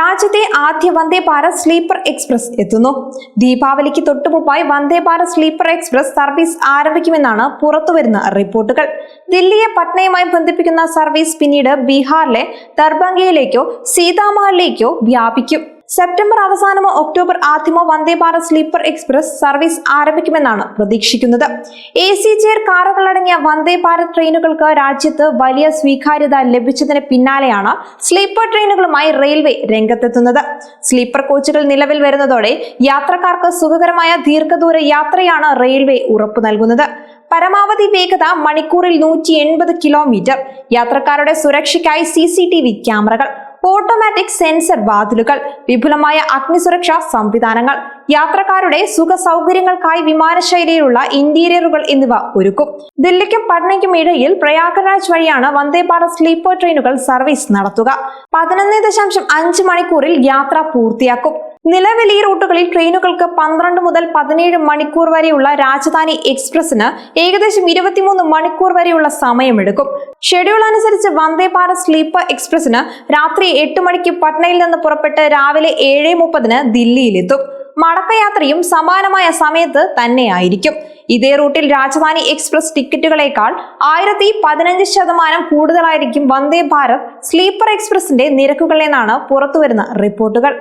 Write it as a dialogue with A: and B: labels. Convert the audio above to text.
A: രാജ്യത്തെ ആദ്യ വന്ദേ Bharat sleeper express എത്തുന്നു. ദീപാവലിക്ക് തൊട്ടുമുമ്പായി Vande Bharat sleeper express service ആരംഭിക്കുമെന്നാണ് പുറത്തുവരുന്ന റിപ്പോർട്ടുകൾ. ദില്ലിയെ പട്നയുമായി ബന്ധിപ്പിക്കുന്ന സർവീസ് പിന്നീട് ബീഹാറിലെ ദർഭംഗയിലേക്കോ സീതാമഹലിലേക്കോ വ്യാപിക്കും. സെപ്റ്റംബർ അവസാനമോ October ആദ്യമോ Vande Bharat sleeper express service ആരംഭിക്കുമെന്നാണ് പ്രതീക്ഷിക്കുന്നത്. എ സി ചെയർ കാറുകളടങ്ങിയ വന്ദേ ഭാരത് ട്രെയിനുകൾക്ക് രാജ്യത്ത് വലിയ സ്വീകാര്യത ലഭിച്ചതിന് പിന്നാലെയാണ് സ്ലീപ്പർ ട്രെയിനുകളുമായി റെയിൽവേ രംഗത്തെത്തുന്നത്. സ്ലീപ്പർ കോച്ചുകൾ നിലവിൽ വരുന്നതോടെ യാത്രക്കാർക്ക് സുഖകരമായ ദീർഘദൂര യാത്രയാണ് റെയിൽവേ ഉറപ്പു നൽകുന്നത്. പരമാവധി വേഗത മണിക്കൂറിൽ നൂറ്റി എൺപത് കിലോമീറ്റർ. യാത്രക്കാരുടെ സുരക്ഷയ്ക്കായി സി സി ടി വി ക്യാമറകൾ. ഓട്ടോമാറ്റിക് സെൻസർ വാതിലുകൾ വിപുലമായ അഗ്നിസുരക്ഷാ സംവിധാനങ്ങൾ യാത്രക്കാരുടെ സുഖ സൗകര്യങ്ങൾക്കായി വിമാനശൈലിയിലുള്ള ഇന്റീരിയറുകൾ എന്നിവ ഒരുക്കും. ദില്ലിക്കും പട്നയ്ക്കും ഇടയിൽ പ്രയാഗ്രാജ് വഴിയാണ് വന്ദേ ഭാരത് സ്ലീപ്പർ ട്രെയിനുകൾ സർവീസ് നടത്തുക. പതിനൊന്ന് ദശാംശം അഞ്ച് മണിക്കൂറിൽ യാത്ര പൂർത്തിയാക്കും. നിലവിൽ ഈ റൂട്ടുകളിൽ ട്രെയിനുകൾക്ക് പന്ത്രണ്ട് മുതൽ പതിനേഴ് മണിക്കൂർ വരെയുള്ള രാജധാനി എക്സ്പ്രസിന് ഏകദേശം ഇരുപത്തിമൂന്ന് മണിക്കൂർ വരെയുള്ള സമയമെടുക്കും. ഷെഡ്യൂൾ അനുസരിച്ച് വന്ദേ ഭാരത് സ്ലീപ്പർ എക്സ്പ്രസിന് രാത്രി എട്ട് മണിക്ക് പട്നയിൽ നിന്ന് പുറപ്പെട്ട് രാവിലെ ഏഴ് മുപ്പതിന് ദില്ലിയിലെത്തും. മടക്കയാത്രയും സമാനമായ സമയത്ത് തന്നെയായിരിക്കും. ഇതേ റൂട്ടിൽ രാജധാനി എക്സ്പ്രസ് ടിക്കറ്റുകളേക്കാൾ ആയിരത്തി പതിനഞ്ച് ശതമാനം കൂടുതലായിരിക്കും വന്ദേ ഭാരത് സ്ലീപ്പർ എക്സ്പ്രസിന്റെ നിരക്കുകളെന്നാണ് പുറത്തുവരുന്ന റിപ്പോർട്ടുകൾ.